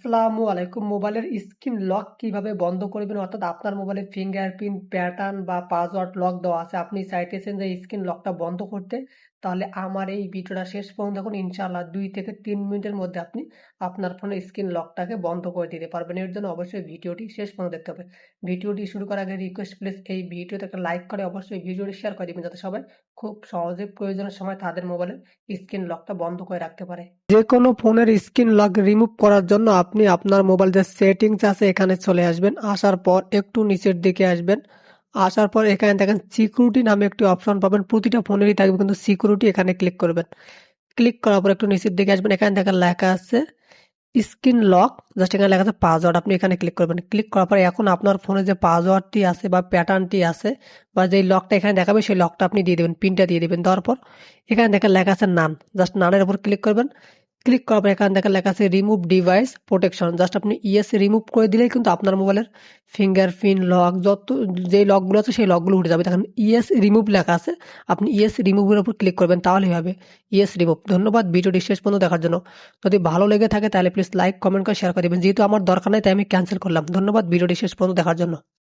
আসসালামু আলাইকুম। মোবাইলের স্ক্রিন লক কীভাবে বন্ধ করবেন? অর্থাৎ আপনার মোবাইলে ফিঙ্গারপ্রিন্ট প্যাটার্ন বা পাসওয়ার্ড লক দেওয়া আছে। আপনি চাইতেছেন যে স্ক্রিন লকটা বন্ধ করতে। তাহলে আমার এই ভিডিওটা শেষ পর্যন্ত দেখুন। ইনশাআল্লাহ দুই থেকে তিন মিনিটের মধ্যে আপনি আপনার ফোনের স্ক্রিন লকটাকে বন্ধ করে দিতে পারবেন। এর জন্য অবশ্যই ভিডিওটি শেষ পর্যন্ত দেখতে হবে। ভিডিওটি শুরু করার আগে রিকোয়েস্ট প্লিজ এই ভিডিওতে একটা লাইক করে অবশ্যই ভিডিওটি শেয়ার করে দিবেন যাতে সবাই খুব সহজে প্রয়োজনের সময় তাদের মোবাইলের স্ক্রিন লকটা বন্ধ করে রাখতে পারে। যে কোনো ফোনের স্ক্রিন লক রিমুভ করার জন্য আপনি আপনার মোবাইল যে সেটিংস আছে এখানে চলে আসবেন। আসার পর একটু নিচের দিকে আসবেন। আসার পর এখানে দেখেন সিকিউরিটি নামে একটি অপশন পাবেন। প্রতিটা ফোনেরই থাকবে কিন্তু সিকিউরিটি এখানে ক্লিক করবেন। ক্লিক করার পর একটু নিচের দিকে আসবেন। এখানে দেখেন লেখা আছে স্ক্রিন লক জাস্ট এখানে লেখা আছে পাসওয়ার্ড আপনি এখানে ক্লিক করবেন। ক্লিক করার পর এখন আপনার ফোনে যে পাসওয়ার্ডটি আছে বা প্যাটার্নটি আছে বা যেই লকটা এখানে দেখাবে, সেই লকটা আপনি দিয়ে দেবেন পিনটা দিয়ে দেবেন। দেওয়ার পর এখানে দেখেন লেখা আছে নান জাস্ট নানের উপর ক্লিক করবেন। ক্লিক করার পর এখানে দেখেন লেখা আছে রিমুভ ডিভাইস প্রোটেকশন জাস্ট আপনি ইএস রিমুভ করে দিলেই কিন্তু আপনার মোবাইলের ফিঙ্গারপ্রিন্ট লক যত যেই লকগুলো আছে সেই লকগুলো উঠে যাবে। দেখেন ইএস রিমুভ লেখা আছে, আপনি ইএস রিমুভের উপর ক্লিক করবেন, তাহলেই হবে। ইএস রিমুভ ধন্যবাদ, ভিডিওটি শেষ পর্যন্ত দেখার জন্য। যদি ভালো লেগে থাকে তাহলে প্লিজ লাইক কমেন্ট করে শেয়ার করে দেবেন। যেহেতু আমার দরকার নেই, তাই আমি ক্যান্সেল করলাম। ধন্যবাদ, ভিডিওটি শেষ পর্যন্ত দেখার জন্য।